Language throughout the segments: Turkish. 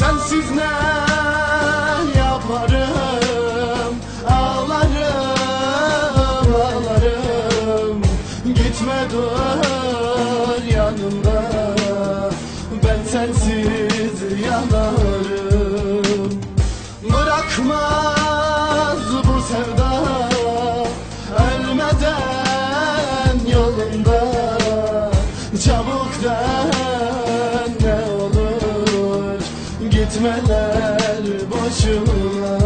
Sensiz ne yaparım? Ağlarım ağlarım. Gitme dur yanımda. Ben sensiz yanarım. Bırakmaz bu sevda Gitmeler boşuna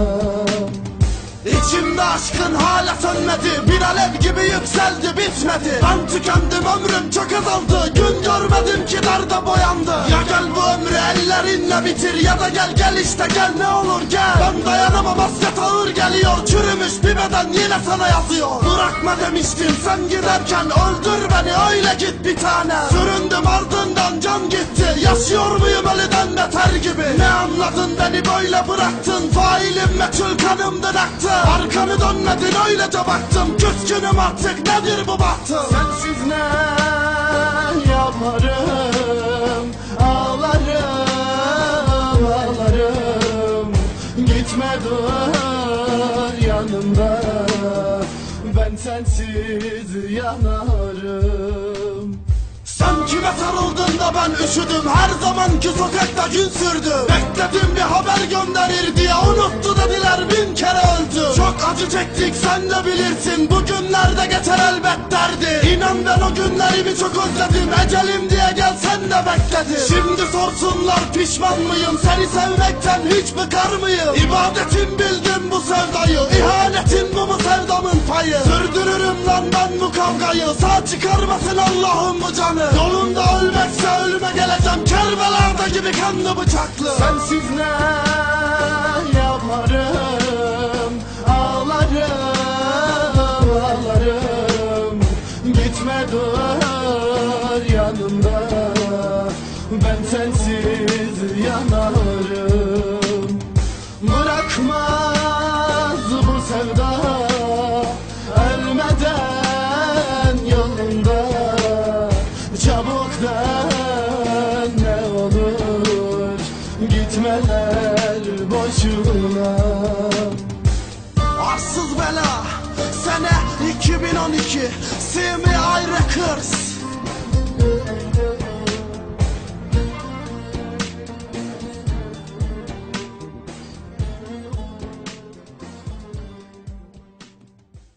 İçimde aşkın hala sönmedi. Bir alev gibi yükseldi bitmedi. Ben tükendim ömrüm çok azaldı. Gün görmedim ki nerede boyandı. Ya gel bu ömrü ellerinle bitir Ya da gel gel işte gel ne olur gel. Ben dayanamam hasret ağır geliyor. Çürümüş bir beden yine sana yazıyor. Bırakma demiştin sen giderken Öldür beni öyle git bir tane. Süründüm ardından can gitti. Yaşıyor muyum ölüden beter anladın beni böyle bıraktın. Failim meçhul kanımdan aktı Arkanı dönmedin öylece baktım. Küskünüm artık nedir bu bahtım Sensiz ne yaparım? Ağlarım ağlarım. Gitme dur yanımda. Ben sensiz yanarım kime sarıldın da ben üşüdüm? Her zamanki sokakta gün sürdü. Bekledim bir haber gönderir diye Unuttu dediler bin kere öldü. Çok acı çektik sen de bilirsin. Bu günlerde geçer elbet derdi. İnan ben o günlerimi çok özledim. Ecelim diye gel sen de bekledim Şimdi sorsunlar pişman mıyım? Seni sevmekten hiç bıkar mıyım? İbadetim bildim bu sevdayı İhanetin bu mu sevdamın payı? Sürdürürüm lan ben bu kavgayı. Sağ çıkarmasın Allah'ım bu canı. Yolunda ölmekse ölüme geleceğim. Kerbela'da gibi kanlı bıçaklı. Sensiz ne yaparım Ölmeden yolunda Çabuk dön ne olur Gitmeler boşuna. Arsız bela Sene 2012 See me I Records